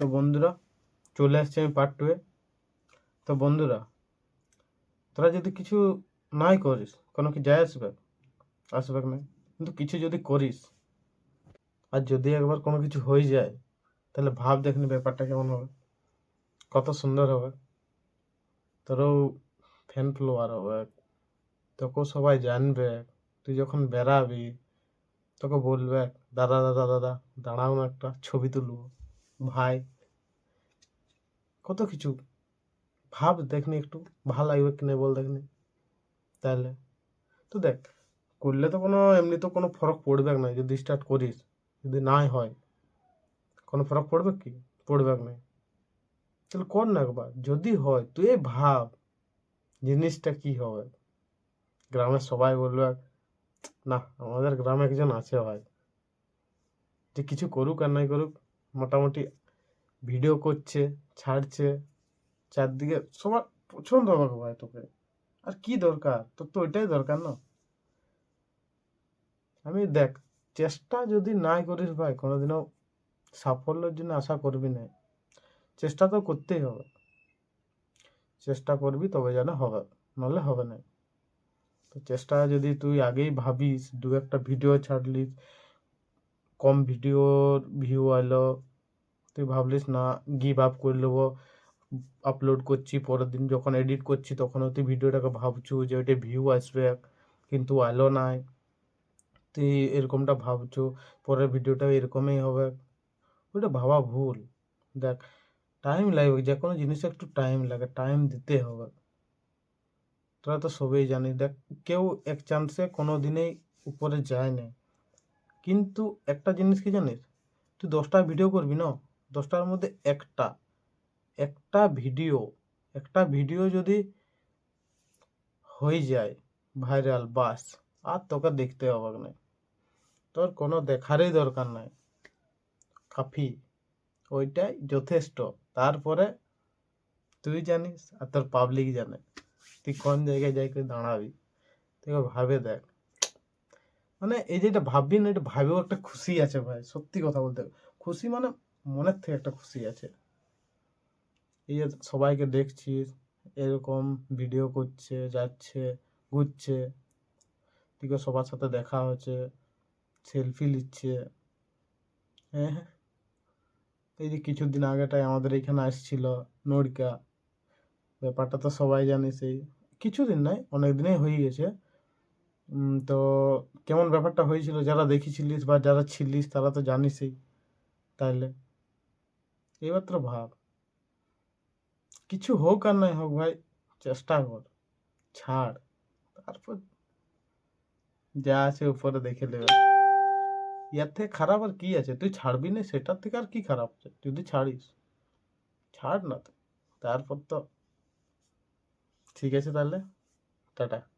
তো বন্ধুরা, চলে আসছে আমি পার্ট টুয়ে তো বন্ধুরা, তোরা যদি কিছু নাই করিস, কোনো কি যায় আসবে? আসবে না? কিন্তু কিছু যদি করিস, আর যদি একবার কোনো কিছু হয়ে যায়, তাহলে ভাব দেখনি ব্যাপারটা কেমন হবে। কত সুন্দর হবে। তোরও ফ্যান ফলোয়ার হবে। তোকেও সবাই জানবে। তুই যখন বেরাবি তোকে বলবে, দাদা দাদা দাদা, দাঁড়াও না একটা, ছবি তুলবো। ভাই। কত কিছু। ভাব দেখনি একটু, ভালো লাগবে কি না বল দেখনি। তাহলে তো দেখ, করলে তো কোনো, এমনি তো কোনো ফরক পড়বে না, যদি স্টার্ট করিস, যদি নাই হয়। কোনো ফরক পড়বে কি? পড়বে না। তাহলে কর না একবার, যদি হয়, তুই ভাব জিনিসটা কি হবে। গ্রামের সবাই বলবে, না, আমাদের গ্রামে একজন আছে ভাই। যে কিছু করুক আর নাই করুক মোটামুটি ভিডিও করছে, ছাড়ছে, চারদিকে সবার পছন্দ হবে ভাই তোকে। আর কি দরকার? তোর তো ওইটাই দরকার না? আমি দেখ, চেষ্টা যদি নাই করিস ভাই, কোনোদিনও সাফল্যের জন্য আশা করবি না। চেষ্টা তো করতেই হবে। চেষ্টা করবি তবে যেন হবে নাহলে হবে না। তো চেষ্টা যদি তুই আগেই ভাবিস, দু একটা ভিডিও ছাড়লিস কম ভিডিওর ভিউ এলো তুই ভাবলিস না গিভ আপ করে নেব আপলোড করছি, পরের দিন যখন এডিট করছি তখনও তুই ভিডিওটাকে ভাবছু যে ওইটা ভিউ আসবে, কিন্তু এলো নাই। তুই এরকমটা ভাবছ, পরের ভিডিওটা এরকমই হবে। ওইটা ভাবা ভুল। দেখ টাইম লাগবে যে কোনো জিনিসে একটু টাইম লাগে টাইম দিতে হবে। তোরা তো সবই জানিস, দেখ, কেউ এক চান্সে কোনো দিনেই উপরে যায় না কিন্তু একটা জিনিস কি জানিস? তুই দশটা ভিডিও করবি না? দশটার মধ্যে একটা। একটা ভিডিও একটা ভিডিও যদি হয়ে যায় ভাইরাল বাস। আর তোকে দেখতে হবে না। তোর কোনো দেখারই দরকার নাই। কাফি, ওইটাই যথেষ্ট। তারপরে তুই জানিস আর তোর পাবলিক জানে। তুই কোন জায়গায় যাই করে দাঁড়াবি? তুই ভাবে দেখ। মানে এই যেটা ভাববি না, এটা ভাবেও একটা খুশি আছে ভাই, সত্যি কথা বলতে। খুশি মানে মনের থেকে একটা খুশি আছে। এই যে সবাইকে দেখছিস এরকম ভিডিও করছে, যাচ্ছে, ঘুরছে। দিকে সবার সাথে দেখা হচ্ছে সেলফি নিচ্ছে। হ্যাঁ হ্যাঁ। এই যে কিছুদিন আগেটাই আমাদের এখানে আসছিল নড়কা। ব্যাপারটা তো সবাই জানে সেই। কিছুদিন নয়, অনেক দিনেই হয়ে গেছে। তো কেমন ব্যাপারটা হয়েছিল? যারা দেখেছিলিস বা যারা ছিলিস, তারা তো জানিসই তাইলে। এবার তো ভাব। কিছু হোক আর নাই হোক ভাই, চেষ্টা কর। ছাড়। তারপর যা আছে উপরে দেখে নেবে ইয়ার থেকে খারাপ আর কি আছে? তুই ছাড়বি না? সেটার থেকে আর কি খারাপ আছে? যদি ছাড়িস। ছাড় না তো। তারপর তো ঠিক আছে তাহলে টাটা।